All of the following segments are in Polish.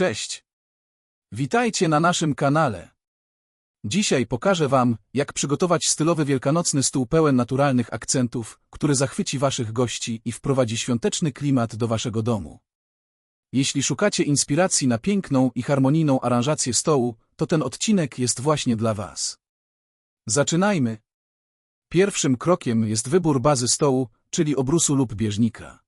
Cześć! Witajcie na naszym kanale. Dzisiaj pokażę Wam, jak przygotować stylowy wielkanocny stół pełen naturalnych akcentów, który zachwyci Waszych gości i wprowadzi świąteczny klimat do Waszego domu. Jeśli szukacie inspiracji na piękną i harmonijną aranżację stołu, to ten odcinek jest właśnie dla Was. Zaczynajmy. Pierwszym krokiem jest wybór bazy stołu, czyli obrusu lub bieżnika.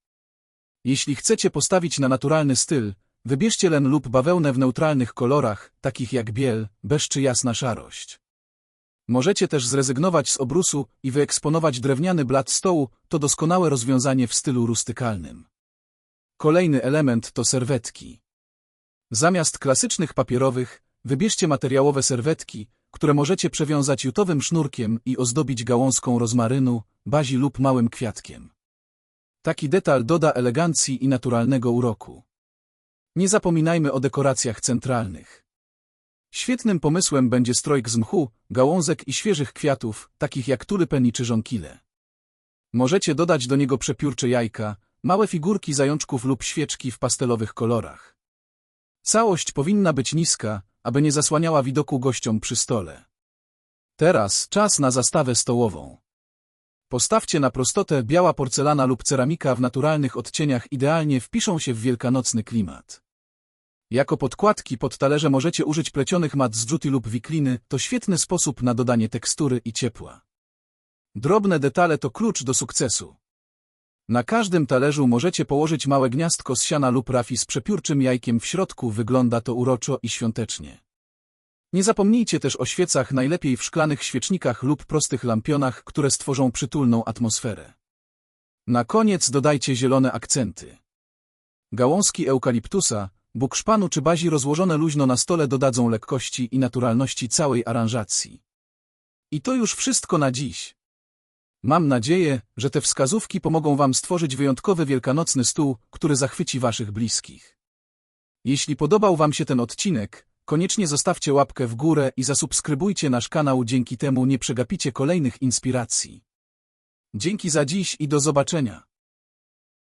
Jeśli chcecie postawić na naturalny styl, wybierzcie len lub bawełnę w neutralnych kolorach, takich jak biel, beż czy jasna szarość. Możecie też zrezygnować z obrusu i wyeksponować drewniany blat stołu, to doskonałe rozwiązanie w stylu rustykalnym. Kolejny element to serwetki. Zamiast klasycznych papierowych, wybierzcie materiałowe serwetki, które możecie przewiązać jutowym sznurkiem i ozdobić gałązką rozmarynu, bazi lub małym kwiatkiem. Taki detal doda elegancji i naturalnego uroku. Nie zapominajmy o dekoracjach centralnych. Świetnym pomysłem będzie strojk z mchu, gałązek i świeżych kwiatów, takich jak tulypeni czy żonkile. Możecie dodać do niego przepiórcze jajka, małe figurki zajączków lub świeczki w pastelowych kolorach. Całość powinna być niska, aby nie zasłaniała widoku gościom przy stole. Teraz czas na zastawę stołową. Postawcie na prostotę biała porcelana lub ceramika w naturalnych odcieniach idealnie wpiszą się w wielkanocny klimat. Jako podkładki pod talerze możecie użyć plecionych mat z dżuty lub wikliny, to świetny sposób na dodanie tekstury i ciepła. Drobne detale to klucz do sukcesu. Na każdym talerzu możecie położyć małe gniazdko z siana lub rafi z przepiórczym jajkiem w środku, wygląda to uroczo i świątecznie. Nie zapomnijcie też o świecach, najlepiej w szklanych świecznikach lub prostych lampionach, które stworzą przytulną atmosferę. Na koniec dodajcie zielone akcenty. Gałązki eukaliptusa, bukszpanu czy bazi rozłożone luźno na stole dodadzą lekkości i naturalności całej aranżacji. I to już wszystko na dziś. Mam nadzieję, że te wskazówki pomogą Wam stworzyć wyjątkowy wielkanocny stół, który zachwyci Waszych bliskich. Jeśli podobał Wam się ten odcinek, koniecznie zostawcie łapkę w górę i zasubskrybujcie nasz kanał, dzięki temu nie przegapicie kolejnych inspiracji. Dzięki za dziś i do zobaczenia.